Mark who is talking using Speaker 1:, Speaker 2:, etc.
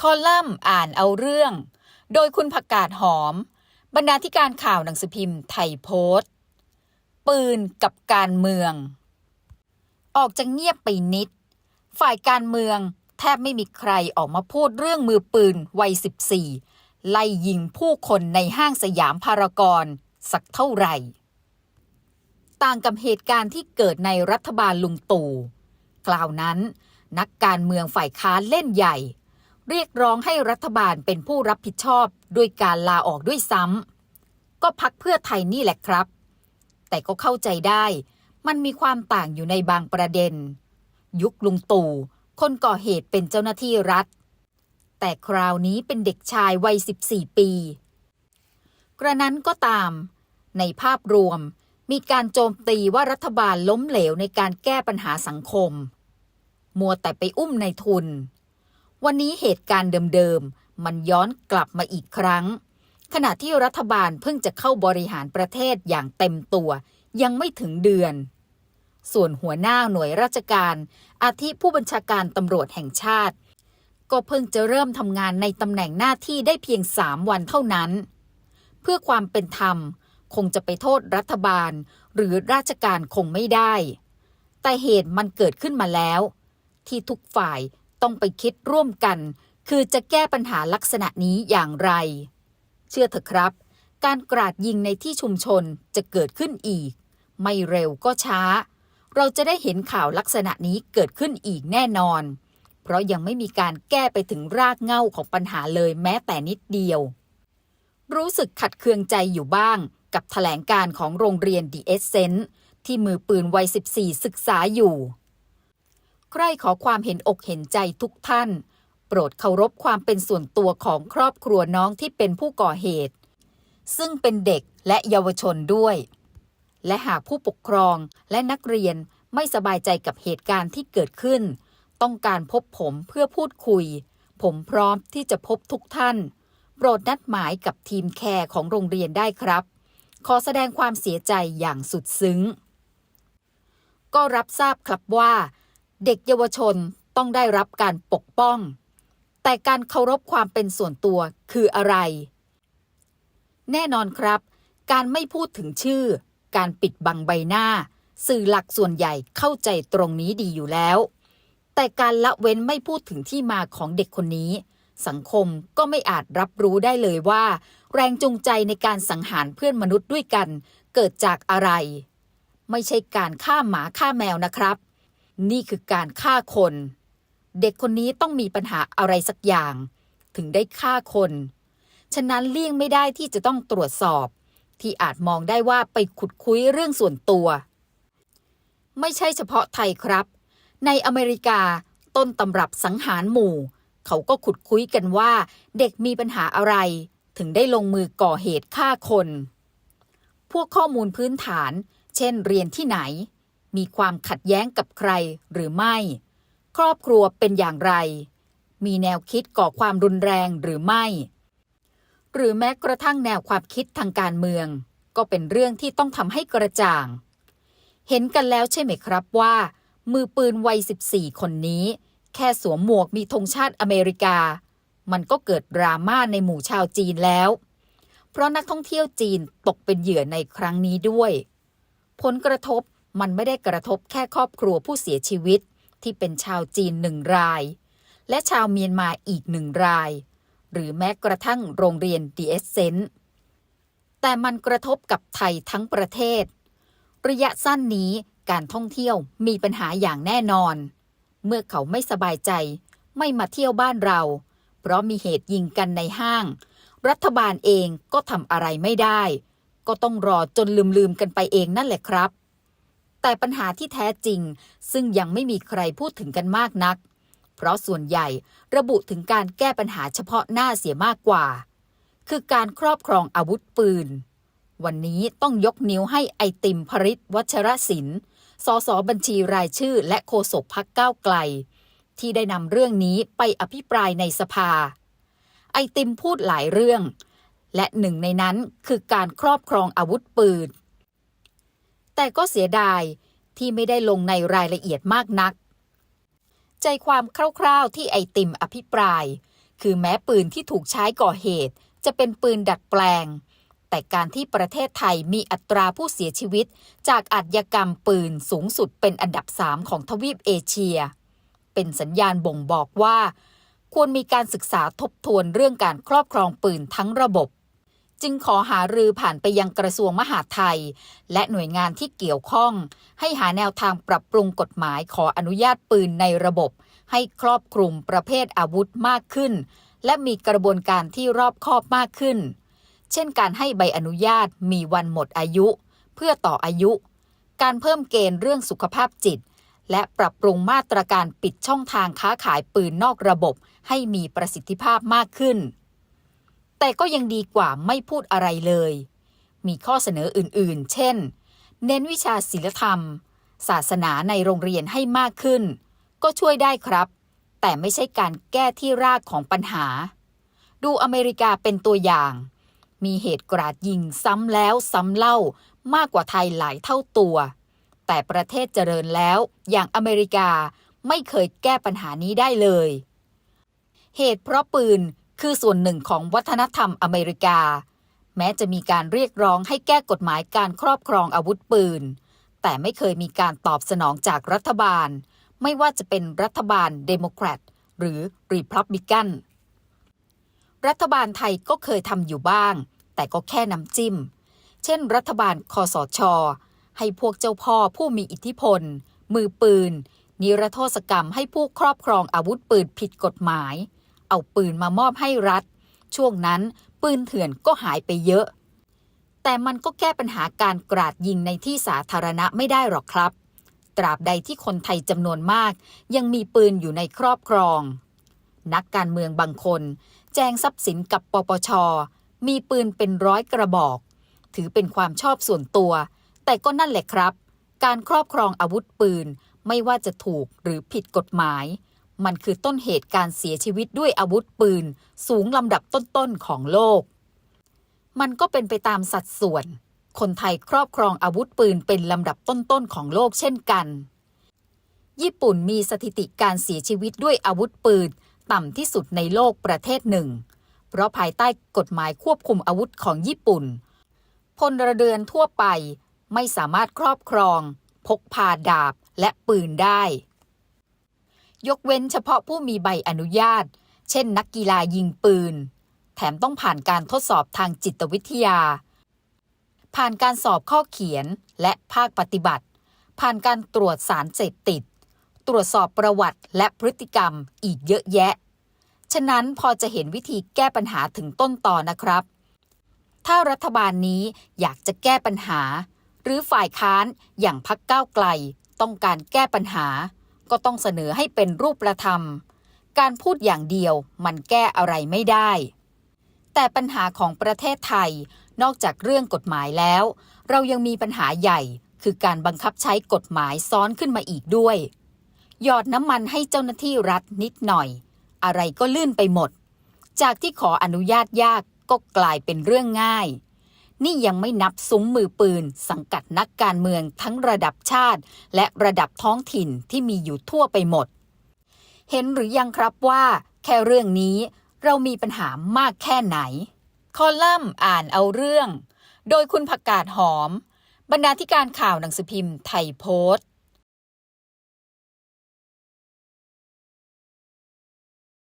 Speaker 1: คอลัมน์อ่านเอาเรื่อง โดยคุณผักกาดหอม บรรณาธิการข่าวหนังสือพิมพ์ไทยโพสต์ ปืนกับการเมือง ออกจะเงียบไปนิด ฝ่ายการเมืองแทบไม่มีใครออกมาพูดเรื่องมือปืนวัย 14 ไล่ยิงผู้คนในห้างสยามพารากอนสักเท่าไหร่ ต่างกับเหตุการณ์ที่เกิดในรัฐบาลลุงตู่คราวนั้น นักการเมืองฝ่ายค้านเล่นใหญ่ เรียกร้องให้รัฐบาลเป็นผู้รับผิดชอบด้วยการลาออกด้วยซ้ำก็พักเพื่อไทยนี่แหละครับ แต่ก็เข้าใจได้มันมีความต่างอยู่ในบางประเด็น ยุคลุงตู่คนก่อเหตุเป็นเจ้าหน้าที่รัฐ แต่คราวนี้เป็นเด็กชายวัย 14 ปี กระนั้นก็ตาม ในภาพรวมมีการโจมตีว่ารัฐบาลล้มเหลวในการแก้ปัญหาสังคม มัวแต่ไปอุ้มในทุน วันนี้เหตุการณ์เดิมๆ มันย้อนกลับมาอีกครั้ง ขณะที่รัฐบาลเพิ่งจะเข้าบริหารประเทศอย่างเต็มตัว ยังไม่ถึงเดือน ส่วนหัวหน้าหน่วยราชการ อาทิผู้บัญชาการตำรวจแห่งชาติ ก็เพิ่งจะเริ่มทำงานในตำแหน่งหน้าที่ได้เพียงสามวันเท่านั้น เพื่อความเป็นธรรมคงจะไปโทษรัฐบาล หรือราชการคงไม่ได้ แต่เหตุมันเกิดขึ้นมาแล้ว ที่ทุกฝ่าย ต้องไปคิดร่วมกัน คือจะแก้ปัญหาลักษณะนี้อย่างไร เชื่อเถอะครับ การกราดยิงในที่ชุมชนจะเกิดขึ้นอีก ไม่เร็วก็ช้า เราจะได้เห็นข่าวลักษณะนี้เกิดขึ้นอีกแน่นอน เพราะยังไม่มีการแก้ไปถึงรากเหง้าของปัญหาเลยแม้แต่นิดเดียว รู้สึกขัดเคืองใจอยู่บ้าง กับแถลงการของโรงเรียนดีเอสเซนที่มือปืนวัย 14 ศึกษาอยู่ ใครขอความเห็นอกเห็นใจทุกท่าน โปรดเคารพความเป็นส่วนตัวของครอบครัวน้องที่เป็นผู้ก่อเหตุ ซึ่งเป็นเด็กและเยาวชนด้วย และหากผู้ปกครองและนักเรียนไม่สบายใจกับเหตุการณ์ที่เกิดขึ้น ต้องการพบผมเพื่อพูดคุย ผมพร้อมที่จะพบทุกท่าน โปรดนัดหมายกับทีมแคร์ของโรงเรียนได้ครับ ขอแสดงความเสียใจอย่างสุดซึ้ง ก็รับทราบครับว่า เด็กเยาวชนต้องได้รับการปกป้อง แต่การเคารพความเป็นส่วนตัวคืออะไร แน่นอนครับ การไม่พูดถึงชื่อ การปิดบังใบหน้า สื่อหลักส่วนใหญ่เข้าใจตรงนี้ดีอยู่แล้ว แต่การละเว้นไม่พูดถึงที่มาของเด็กคนนี้ สังคมก็ไม่อาจรับรู้ได้เลยว่า แรงจูงใจในการสังหารเพื่อนมนุษย์ด้วยกัน เกิดจากอะไร ไม่ใช่การฆ่าหมาฆ่าแมวนะครับ นี่คือการฆ่าคน เด็กคนนี้ต้องมีปัญหาอะไรสักอย่าง ถึงได้ฆ่าคน ฉะนั้นเลี่ยงไม่ได้ที่จะต้องตรวจสอบ ที่อาจมองได้ว่าไปขุดคุยเรื่องส่วนตัว ไม่ใช่เฉพาะไทยครับ ในอเมริกาต้นตำรับสังหารหมู่ เขาก็ขุดคุยกันว่า เด็กมีปัญหาอะไร ถึงได้ลงมือก่อเหตุฆ่าคน พวกข้อมูลพื้นฐาน เช่น เรียนที่ไหน มีความขัดแย้งกับใครหรือไม่ ครอบครัวเป็นอย่างไร มีแนวคิดก่อความรุนแรงหรือไม่ หรือแม้กระทั่งแนวความคิดทางการเมือง ก็เป็นเรื่องที่ต้องทำให้กระจ่าง เห็นกันแล้วใช่ไหมครับว่า มือปืนวัย 14 คนนี้ แค่สวมหมวกมีธงชาติอเมริกา มันก็เกิดดราม่าในหมู่ชาวจีนแล้ว เพราะนักท่องเที่ยวจีนตกเป็นเหยื่อในครั้งนี้ด้วย ผลกระทบ มันไม่ได้กระทบแค่ครอบครัวผู้เสียชีวิต ที่เป็นชาวจีนหนึ่งราย และชาวเมียนมาอีกหนึ่งราย หรือแม้กระทั่งโรงเรียนดีเอสเซนแต่มันกระทบกับไทยทั้งประเทศ ระยะสั้นนี้การท่องเที่ยวมีปัญหาอย่างแน่นอน เมื่อเขาไม่สบายใจไม่มาเที่ยวบ้านเรา เพราะมีเหตุยิงกันในห้าง รัฐบาลเองก็ทำอะไรไม่ได้ ก็ต้องรอจนลืมๆกันไปเองนั่นแหละครับ แต่ปัญหาที่แท้จริง ซึ่งยังไม่มีใครพูดถึงกันมากนัก เพราะส่วนใหญ่ระบุถึงการแก้ปัญหาเฉพาะหน้าเสียมากกว่า คือการครอบครองอาวุธปืน วันนี้ต้องยกนิ้วให้ไอติมพริตวัชรศิลป์สสบัญชีรายชื่อและโฆษกพักก้าวไกล ที่ได้นำเรื่องนี้ไปอภิปรายในสภา ไอติมพูดหลายเรื่อง และหนึ่งในนั้นคือการครอบครองอาวุธปืน แต่ก็เสียดายที่ไม่ได้ลงในรายละเอียดมากนัก ใจความคร่าวๆที่ไอติมอภิปราย คือแม้ปืนที่ถูกใช้ก่อเหตุ จะเป็นปืนดัดแปลง แต่การที่ประเทศไทยมีอัตราผู้เสียชีวิต จากอาชญากรรมปืนสูงสุดเป็นอันดับสามของทวีปเอเชีย เป็นสัญญาณบ่งบอกว่า ควรมีการศึกษาทบทวนเรื่องการครอบครองปืนทั้งระบบ จึงขอหารือผ่านไปยังกระทรวงมหาดไทย และหน่วยงานที่เกี่ยวข้อง ให้หาแนวทางปรับปรุงกฎหมายขออนุญาตปืนในระบบ ให้ครอบคลุมประเภทอาวุธมากขึ้น และมีกระบวนการที่รอบคอบมากขึ้น เช่นการให้ใบอนุญาตมีวันหมดอายุ เพื่อต่ออายุ การเพิ่มเกณฑ์เรื่องสุขภาพจิต และปรับปรุงมาตรการปิดช่องทางค้าขายปืนนอกระบบ ให้มีประสิทธิภาพมากขึ้น แต่ก็ยังดีกว่าไม่พูดอะไรเลย มีข้อเสนออื่นๆ เช่น เน้นวิชาศิลธรรม ศาสนาในโรงเรียนให้มากขึ้น ก็ช่วยได้ครับ แต่ไม่ใช่การแก้ที่รากของปัญหา ดูอเมริกาเป็นตัวอย่าง มีเหตุกราดยิงซ้ำแล้วซ้ำเล่ามากกว่าไทยหลายเท่าตัว แต่ประเทศเจริญแล้วอย่างอเมริกาไม่เคยแก้ปัญหานี้ได้เลย เหตุเพราะปืน คือส่วนหนึ่งของวัฒนธรรมอเมริกา แม้จะมีการเรียกร้องให้แก้กฎหมายการครอบครองอาวุธปืน แต่ไม่เคยมีการตอบสนองจากรัฐบาล ไม่ว่าจะเป็นรัฐบาลเดโมแครตหรือรีพับลิกันรัฐบาลไทยก็เคยทำอยู่บ้าง แต่ก็แค่น้ำจิ้ม เช่น รัฐบาลคอสช ให้พวกเจ้าพ่อผู้มีอิทธิพล มือปืน นิรโทษกรรมให้ผู้ครอบครองอาวุธปืนผิดกฎหมาย เอาปืนมามอบให้รัฐ ช่วงนั้นปืนเถื่อนก็หายไปเยอะ แต่มันก็แก้ปัญหาการกราดยิงในที่สาธารณะไม่ได้หรอกครับ ตราบใดที่คนไทยจำนวนมาก ยังมีปืนอยู่ในครอบครอง นักการเมืองบางคน แจ้งทรัพย์สินกับปปช มีปืนเป็นร้อยกระบอก ถือเป็นความชอบส่วนตัว แต่ก็นั่นแหละครับ การครอบครองอาวุธปืนไม่ว่าจะถูกหรือผิดกฎหมาย มันคือต้นเหตุการเสียชีวิตด้วยอาวุธปืน สูงลำดับต้นๆของโลก มันก็เป็นไปตามสัดส่วน คนไทยครอบครองอาวุธปืนเป็นลำดับต้นๆของโลกเช่นกัน ญี่ปุ่นมีสถิติการเสียชีวิตด้วยอาวุธปืน ต่ำที่สุดในโลกประเทศหนึ่ง เพราะภายใต้กฎหมายควบคุมอาวุธของญี่ปุ่น พลเรือนทั่วไปไม่สามารถครอบครอง พกพาดาบและปืนได้ ยกเว้นเฉพาะผู้มีใบอนุญาต เช่น นักกีฬายิงปืน แถมต้องผ่านการทดสอบทางจิตวิทยา ผ่านการสอบข้อเขียนและภาคปฏิบัติ ผ่านการตรวจสารเสพติด ตรวจสอบประวัติและพฤติกรรมอีกเยอะแยะ ฉะนั้นพอจะเห็นวิธีแก้ปัญหาถึงต้นต่อนะครับ ถ้ารัฐบาลนี้อยากจะแก้ปัญหา หรือฝ่ายค้านอย่างพักก้าวไกลต้องการแก้ปัญหา ก็ต้องเสนอให้เป็นรูปธรรม การพูดอย่างเดียวมันแก้อะไรไม่ได้ แต่ปัญหาของประเทศไทยนอกจากเรื่องกฎหมายแล้ว เรายังมีปัญหาใหญ่คือการบังคับใช้กฎหมายซ้อนขึ้นมาอีกด้วย หยอดน้ำมันให้เจ้าหน้าที่รัฐนิดหน่อย อะไรก็ลื่นไปหมด จากที่ขออนุญาตยากก็กลายเป็นเรื่องง่าย นี่ยังไม่นับซุ้มมือปืน สังกัดนักการเมืองทั้งระดับชาติ และระดับท้องถิ่นที่มีอยู่ทั่วไปหมด เห็นหรือยังครับว่า แค่เรื่องนี้เรามีปัญหามากแค่ไหน คอลัมน์อ่านเอาเรื่อง โดยคุณผักกาดหอม บรรณาธิการข่าวหนังสือพิมพ์ไทยโพสต์